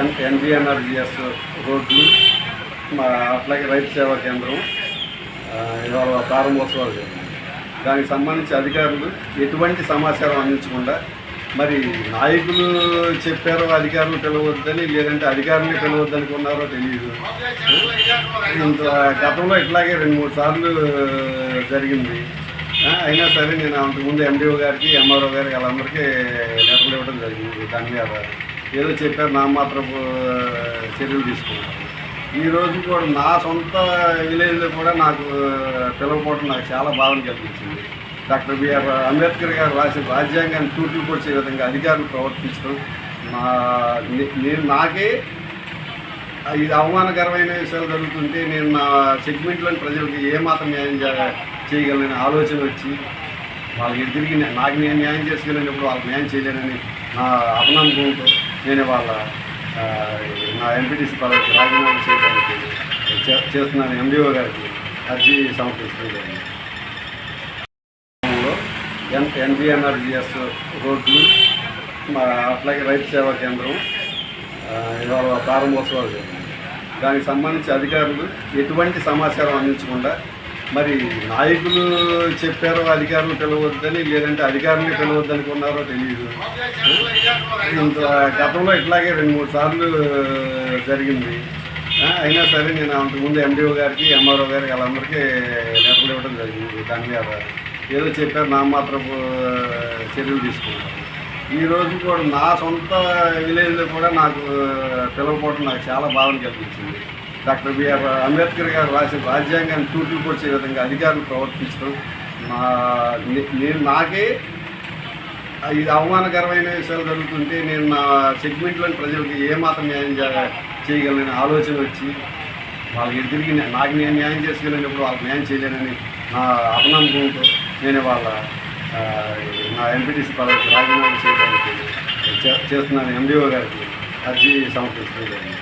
ఎన్ ఎన్బిఎన్ఆర్జిఎస్ రోడ్లు మా అట్లాగే రైతు సేవా కేంద్రం ఇవాళ ప్రారంభోత్సవాలు జరిగింది దానికి సంబంధించి అధికారులు ఎటువంటి సమాచారం అందించకుండా మరి నాయకులు చెప్పారో అధికారులు పిలవద్దని లేదంటే అధికారులు పిలవద్దనుకున్నారో తెలియదు. ఇంత గతంలో ఇట్లాగే రెండు మూడు సార్లు జరిగింది. అయినా సరే నేను అంతకుముందు ఎండిఓ గారికి ఎంఆర్ఓ గారికి వాళ్ళందరికీ లెటర్లు ఇవ్వడం జరిగింది. దాని మీద ఏదో చెప్పారు నా మాత్రం చర్యలు తీసుకున్నారు ఈ రోజు కూడా నా సొంత విలేజ్లో కూడా నాకు పిలవకపోవడం నాకు చాలా బాధను కలిగించింది. డాక్టర్ బిఆర్ అంబేద్కర్ గారు రాసిన రాజ్యాంగాన్ని తూట్లు పొడిచే విధంగా అధికారులు ప్రవర్తించడం నా నేను నాకే ఇది అవమానకరమైన విషయాలు జరుగుతుంటే నేను నా సెగ్మెంట్లోని ప్రజలకు ఏమాత్రం న్యాయం చేయగలనని ఆలోచన వచ్చి వాళ్ళకి తిరిగి నాకు నేను న్యాయం చేసుకెళ్ళినప్పుడు వాళ్ళకి న్యాయం చేయలేనని నా అపనమ్మకంతో నేను వాళ్ళ నా ఎంపీటీసీ పదవికి రాజీనామా చేయడానికి చే- చేస్తున్నాను ఎండిఓ గారికి అర్జీ సమర్పించడం జరిగింది. ఎన్ ఎన్బిఎన్ఆర్జిఎస్ రోడ్లు మా అట్లాగే రైతు సేవా కేంద్రం ఇవాళ ప్రారంభోత్సవాలు జరిగింది దానికి సంబంధించి అధికారులు ఎటువంటి సమాచారం అందించకుండా మరి నాయకులు చెప్పారో అధికారులు పిలవద్దని లేదంటే అధికారులు పిలవద్దనుకున్నారో తెలియదు ఇంత గతంలో ఇట్లాగే రెండు మూడు సార్లు జరిగింది. అయినా సరే నేను అంతకుముందు ఎండిఓ గారికి ఎంఆర్ఓ గారికి వాళ్ళందరికీ లెటర్లు ఇవ్వడం జరిగింది దాని మీద. ఏదో చెప్పారు నా మాత్రం చర్యలు తీసుకున్నారు. ఈ రోజు కూడా నా సొంత విలేజ్లో కూడా నాకు పిలవకపోవడం నాకు చాలా బాధను కల్పించింది డాక్టర్ బిఆర్ అంబేద్కర్ గారు రాసిన రాజ్యాంగాన్ని తూట్లు పొడిచే విధంగా అధికారులు ప్రవర్తించడం నా నే- నేను నాకే ఇది అవమానకరమైన విషయాలు జరుగుతుంటే నేను నా సెగ్మెంట్లోని ప్రజలకు ఏమాత్రం న్యాయం చేయగలనని ఆలోచన వచ్చి వాళ్ళకి తిరిగి నాకు నేను న్యాయం చేసుకెళ్ళినప్పుడు వాళ్ళకి న్యాయం చేయలేనని నా అపనమ్మకంతో నేను వాళ్ళ నా ఎంపీటీసీ పదవికి రాజీనామా చేయడానికి చే- చేస్తున్నాను ఎండిఓ గారికి అర్జీ సమర్పించడం జరిగింది.